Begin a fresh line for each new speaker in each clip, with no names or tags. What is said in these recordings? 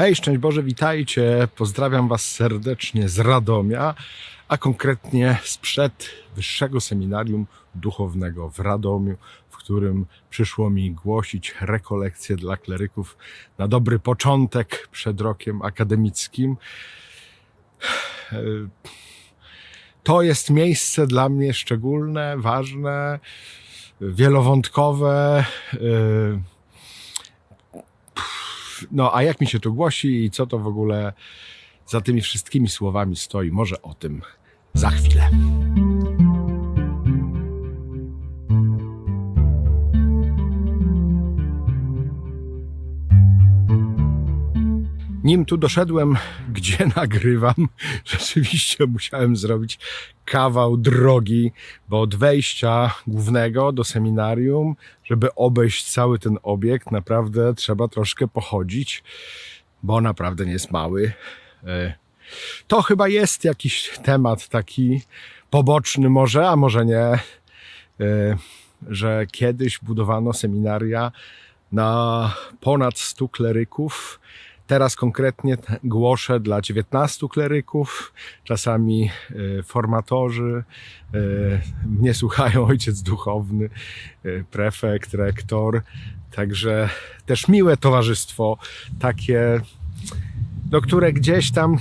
Hej, szczęść Boże, witajcie. Pozdrawiam Was serdecznie z Radomia, a konkretnie sprzed Wyższego Seminarium Duchownego w Radomiu, w którym przyszło mi głosić rekolekcje dla kleryków na dobry początek przed rokiem akademickim. To jest miejsce dla mnie szczególne, ważne, wielowątkowe. Yy, no a jak mi się tu głosi i co to w ogóle za tymi wszystkimi słowami stoi, może o tym za chwilę. Nim tu doszedłem, gdzie nagrywam, rzeczywiście musiałem zrobić kawał drogi, bo od wejścia głównego do seminarium, żeby obejść cały ten obiekt, naprawdę trzeba troszkę pochodzić, bo naprawdę nie jest mały. E, To chyba jest jakiś temat taki poboczny może, a może nie, e, że kiedyś budowano seminaria na ponad 100 kleryków, Teraz konkretnie głoszę dla 19 kleryków, czasami e, formatorzy. e, Mnie słuchają ojciec duchowny, e, prefekt, rektor. Także też miłe towarzystwo, takie, no, które gdzieś tam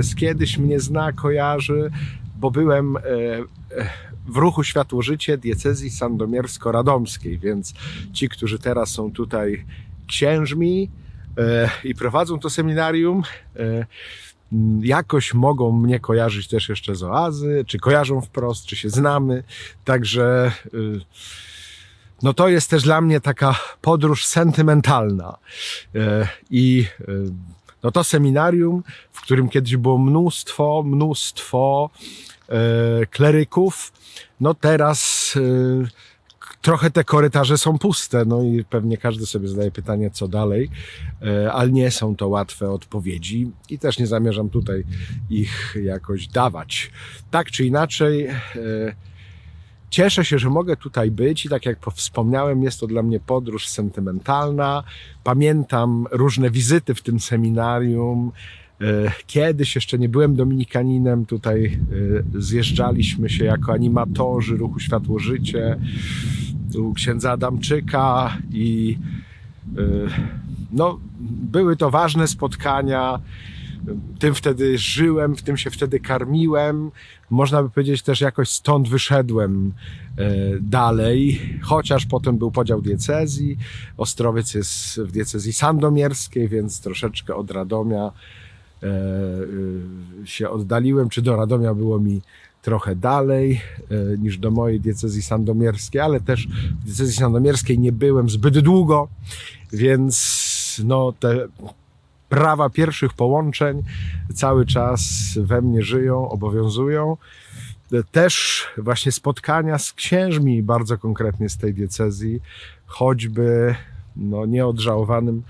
z kiedyś mnie zna, kojarzy, bo byłem w ruchu Światło Życie diecezji sandomiersko-radomskiej, więc ci, którzy teraz są tutaj księżmi, i prowadzą to seminarium, e, jakoś mogą mnie kojarzyć też jeszcze z oazy, czy kojarzą wprost, czy się znamy. Także y, no to jest też dla mnie taka podróż sentymentalna. E, I no to seminarium, w którym kiedyś było mnóstwo, mnóstwo e, kleryków, no teraz trochę te korytarze są puste, no i pewnie każdy sobie zadaje pytanie, co dalej, e, ale nie są to łatwe odpowiedzi i też nie zamierzam tutaj ich jakoś dawać. Tak czy inaczej, e, cieszę się, że mogę tutaj być i tak jak po- wspomniałem, jest to dla mnie podróż sentymentalna. Pamiętam różne wizyty w tym seminarium. E, Kiedyś jeszcze nie byłem dominikaninem, tutaj zjeżdżaliśmy się jako animatorzy ruchu Światło Życie u księdza Adamczyka i y, no, były to ważne spotkania. Tym wtedy żyłem, w tym się wtedy karmiłem. Można by powiedzieć też jakoś stąd wyszedłem e, dalej, chociaż potem był podział diecezji. Ostrowiec jest w diecezji sandomierskiej, więc troszeczkę od Radomia y, się oddaliłem, czy do Radomia było mi trochę dalej e, niż do mojej diecezji sandomierskiej, ale też w diecezji sandomierskiej nie byłem zbyt długo, więc no te prawa pierwszych połączeń cały czas we mnie żyją, obowiązują. E, Też właśnie spotkania z księżmi bardzo konkretnie z tej diecezji, choćby no, nieodżałowanym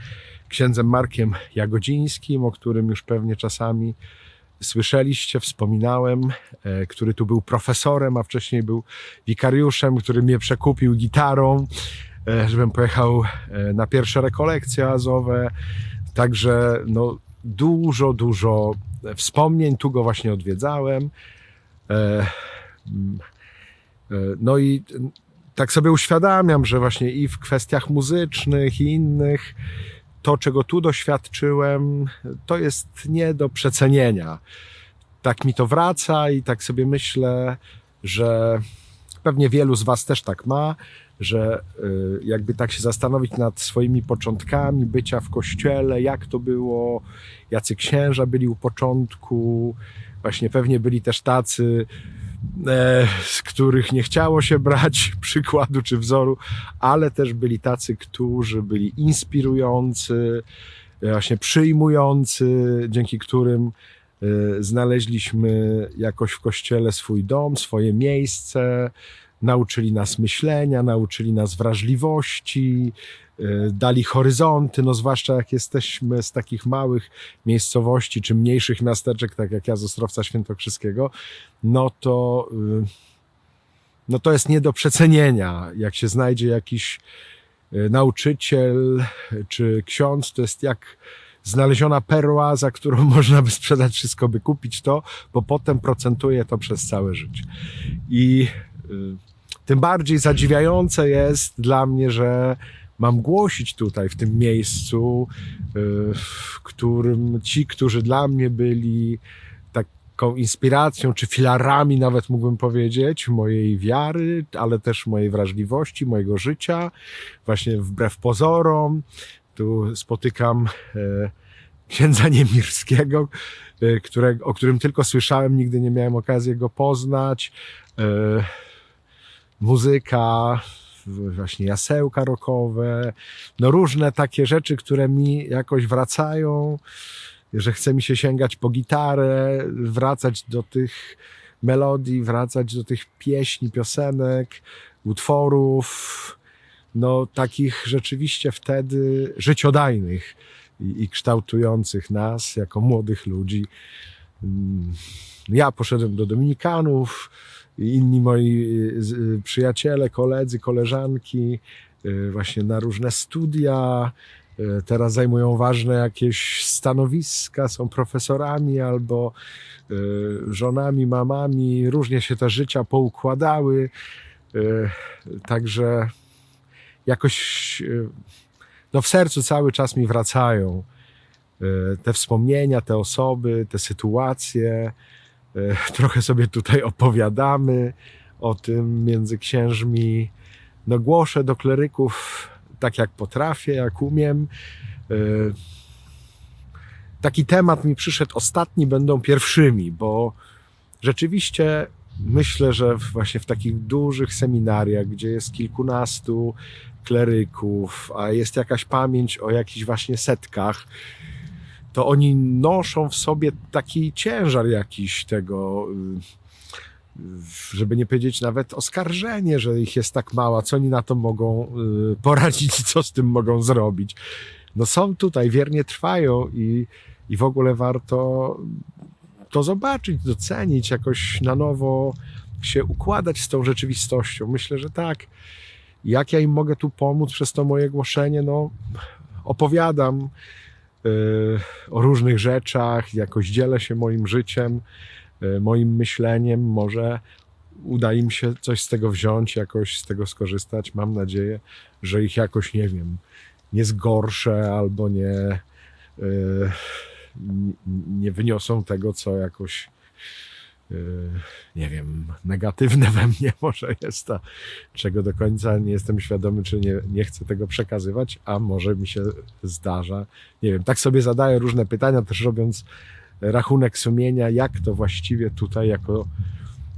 księdzem Markiem Jagodzińskim, o którym już pewnie czasami słyszeliście, wspominałem, e, który tu był profesorem, a wcześniej był wikariuszem, który mnie przekupił gitarą, e, żebym pojechał e, na pierwsze rekolekcje azowe. Także no, dużo, dużo wspomnień. Tu go właśnie odwiedzałem. Mm, No i tak sobie uświadamiam, że właśnie i w kwestiach muzycznych i innych to, czego tu doświadczyłem, to jest nie do przecenienia. Tak mi to wraca i tak sobie myślę, że pewnie wielu z Was też tak ma, że y, jakby tak się zastanowić nad swoimi początkami bycia w kościele, jak to było, jacy księża byli u początku, właśnie pewnie byli też tacy, z których nie chciało się brać przykładu czy wzoru, ale też byli tacy, którzy byli inspirujący, e, właśnie przyjmujący, dzięki którym e, znaleźliśmy jakoś w kościele swój dom, swoje miejsce, nauczyli nas myślenia, nauczyli nas wrażliwości, e, dali horyzonty, no zwłaszcza jak jesteśmy z takich małych miejscowości czy mniejszych miasteczek, tak jak ja z Ostrowca Świętokrzyskiego, no to, y, no to jest nie do przecenienia. Jak się znajdzie jakiś y, nauczyciel czy ksiądz, to jest jak znaleziona perła, za którą można by sprzedać wszystko, by kupić to, bo potem procentuje to przez całe życie. I y, tym bardziej zadziwiające jest dla mnie, że mam głosić tutaj, w tym miejscu, y, w którym ci, którzy dla mnie byli taką inspiracją, czy filarami, nawet mógłbym powiedzieć, mojej wiary, ale też mojej wrażliwości, mojego życia, właśnie wbrew pozorom. Tu spotykam e, księdza Niemirskiego, e, o którym tylko słyszałem, nigdy nie miałem okazji go poznać. E, muzyka, właśnie jasełka rokowe, no różne takie rzeczy, które mi jakoś wracają, że chce mi się sięgać po gitarę, wracać do tych melodii, wracać do tych pieśni, piosenek, utworów, no takich rzeczywiście wtedy życiodajnych i, i kształtujących nas jako młodych ludzi. Mm, Ja poszedłem do Dominikanów, inni moi y, y, przyjaciele, koledzy, koleżanki, y, właśnie na różne studia. Teraz zajmują ważne jakieś stanowiska, są profesorami albo żonami, mamami. Różnie się te życia poukładały. Także jakoś no w sercu cały czas mi wracają te wspomnienia, te osoby, te sytuacje. Y, Trochę sobie tutaj opowiadamy o tym między księżmi. No głoszę do kleryków tak jak potrafię, jak umiem. Y, Taki temat mi przyszedł ostatni, będą pierwszymi, bo rzeczywiście myślę, że właśnie w takich dużych seminariach, gdzie jest kilkunastu kleryków, a jest jakaś pamięć o jakichś właśnie setkach, to oni noszą w sobie taki ciężar jakiś tego, y, żeby nie powiedzieć nawet oskarżenie, że ich jest tak mała, co oni na to mogą y, poradzić i co z tym mogą zrobić. No są tutaj, wiernie trwają i, i w ogóle warto to zobaczyć, docenić, jakoś na nowo się układać z tą rzeczywistością. Myślę, że tak. Jak ja im mogę tu pomóc przez to moje głoszenie? No, opowiadam o różnych rzeczach, jakoś dzielę się moim życiem, y, moim myśleniem. Może uda im się coś z tego wziąć, jakoś z tego skorzystać. Mam nadzieję, że ich jakoś, nie wiem, nie zgorszę albo nie, y, nie wyniosą tego, co jakoś y, nie wiem, negatywne we mnie może jest, a czego do końca nie jestem świadomy, czy nie, nie chcę tego przekazywać, a może mi się zdarza. Nie wiem, tak sobie zadaję różne pytania, też robiąc rachunek sumienia, jak to właściwie tutaj jako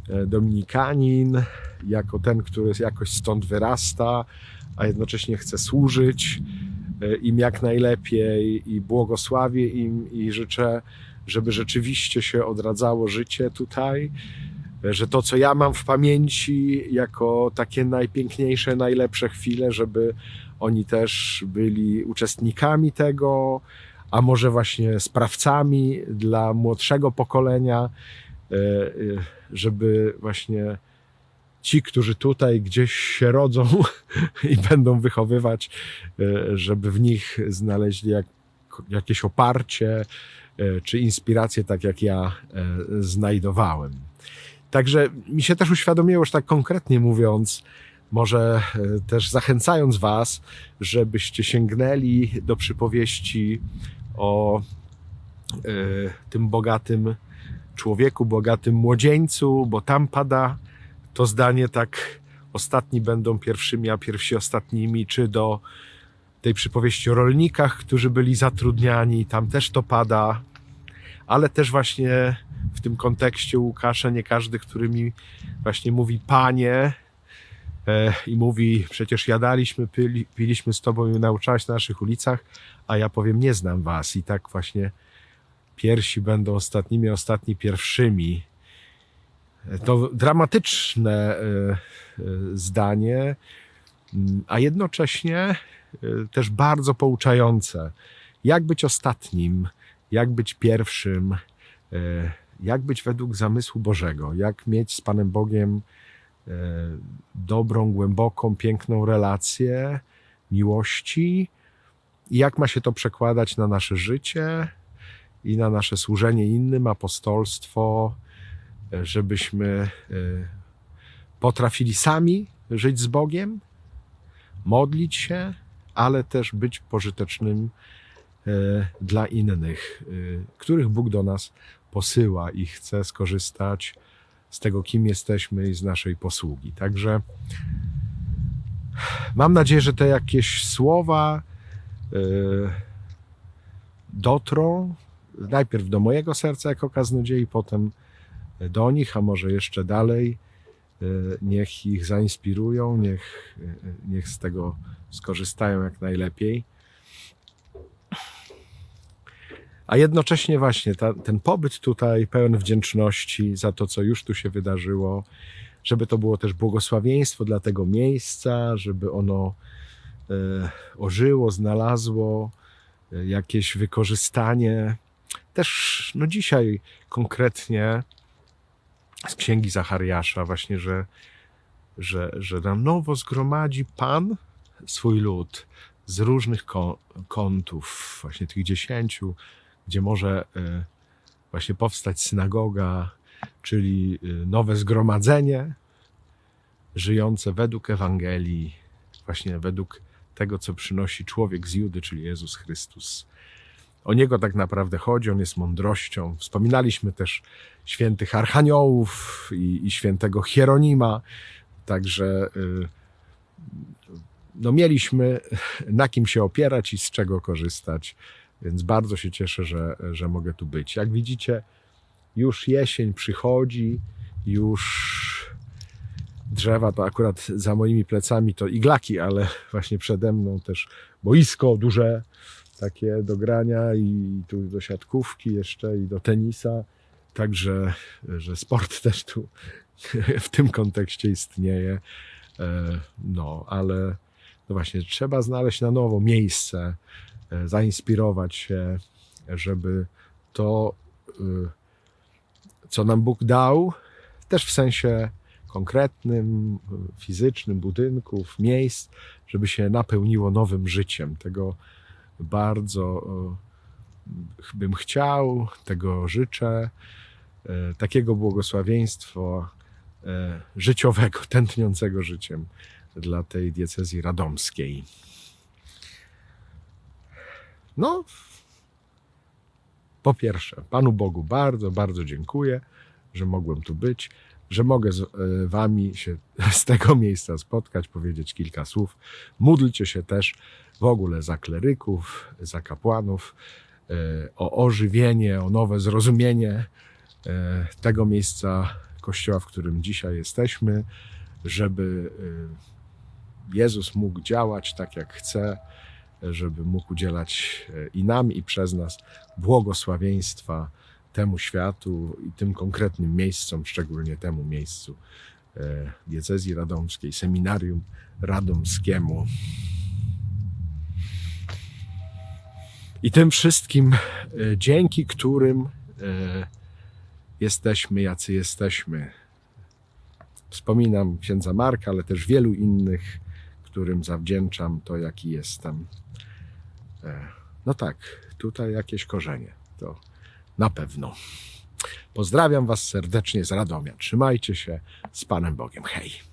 e, dominikanin, jako ten, który jakoś stąd wyrasta, a jednocześnie chce służyć e, im jak najlepiej i błogosławię im i życzę, żeby rzeczywiście się odradzało życie tutaj, że to, co ja mam w pamięci jako takie najpiękniejsze, najlepsze chwile, żeby oni też byli uczestnikami tego, a może właśnie sprawcami dla młodszego pokolenia, e, e, żeby właśnie ci, którzy tutaj gdzieś się rodzą i będą wychowywać, e, żeby w nich znaleźli jak, jakieś oparcie e, czy inspirację, tak jak ja e, znajdowałem. Także mi się też uświadomiło, już tak konkretnie mówiąc, może e, też zachęcając Was, żebyście sięgnęli do przypowieści o tym bogatym człowieku, bogatym młodzieńcu, bo tam pada to zdanie tak ostatni będą pierwszymi, a pierwsi ostatnimi, czy do tej przypowieści o rolnikach, którzy byli zatrudniani, tam też to pada, ale też właśnie w tym kontekście Łukasza nie każdy, który mi właśnie mówi panie e, i mówi przecież jadaliśmy, pili, piliśmy z tobą i nauczałeś na naszych ulicach, a ja powiem nie znam was i tak właśnie pierwsi będą ostatnimi, ostatni pierwszymi. To dramatyczne e, e, zdanie, a jednocześnie e, też bardzo pouczające. Jak być ostatnim, jak być pierwszym, e, jak być według zamysłu Bożego, jak mieć z Panem Bogiem e, dobrą, głęboką, piękną relację miłości i jak ma się to przekładać na nasze życie i na nasze służenie innym, apostolstwo, żebyśmy potrafili sami żyć z Bogiem, modlić się, ale też być pożytecznym e, dla innych, e, których Bóg do nas posyła i chce skorzystać z tego, kim jesteśmy i z naszej posługi. Także mam nadzieję, że te jakieś słowa e, dotrą najpierw do mojego serca jako kaznodziei, potem do nich, a może jeszcze dalej. E, Niech ich zainspirują, niech, e, niech z tego skorzystają jak najlepiej. A jednocześnie właśnie ta, ten pobyt tutaj pełen wdzięczności za to, co już tu się wydarzyło, żeby to było też błogosławieństwo dla tego miejsca, żeby ono e, ożyło, znalazło e, jakieś wykorzystanie. Też no dzisiaj konkretnie z księgi Zachariasza właśnie, że, że, że na nowo zgromadzi Pan swój lud z różnych kątów, właśnie tych dziesięciu, gdzie może e, właśnie powstać synagoga, czyli e, nowe zgromadzenie żyjące według Ewangelii, właśnie według tego, co przynosi człowiek z Judy, czyli Jezus Chrystus. O Niego tak naprawdę chodzi, On jest mądrością. Wspominaliśmy też świętych archaniołów i, i świętego Hieronima, także y, no mieliśmy na kim się opierać i z czego korzystać, więc bardzo się cieszę, że, że mogę tu być. Jak widzicie, już jesień przychodzi, już drzewa to akurat za moimi plecami to iglaki, ale właśnie przede mną też boisko duże, takie do grania i tu do siatkówki jeszcze i do tenisa. Także, że sport też tu w tym kontekście istnieje. E, No, ale no właśnie, trzeba znaleźć na nowo miejsce, e, zainspirować się, żeby to, y, co nam Bóg dał, też w sensie konkretnym, fizycznym budynków, miejsc, żeby się napełniło nowym życiem. Tego bardzo bym chciał, tego życzę. E, Takiego błogosławieństwa e, życiowego, tętniącego życiem dla tej diecezji radomskiej. No, po pierwsze, Panu Bogu bardzo, bardzo dziękuję, że mogłem tu być, że mogę z e, Wami się z tego miejsca spotkać, powiedzieć kilka słów. Módlcie się też w ogóle za kleryków, za kapłanów, e, o ożywienie, o nowe zrozumienie e, tego miejsca kościoła, w którym dzisiaj jesteśmy, żeby Jezus mógł działać tak, jak chce, żeby mógł udzielać i nam, i przez nas błogosławieństwa temu światu i tym konkretnym miejscom, szczególnie temu miejscu e, diecezji radomskiej, seminarium radomskiemu. I tym wszystkim, e, dzięki którym e, jesteśmy, jacy jesteśmy. Wspominam księdza Marka, ale też wielu innych, którym zawdzięczam to, jaki jestem. No tak, tutaj jakieś korzenie, to na pewno. Pozdrawiam Was serdecznie z Radomia. Trzymajcie się z Panem Bogiem. Hej!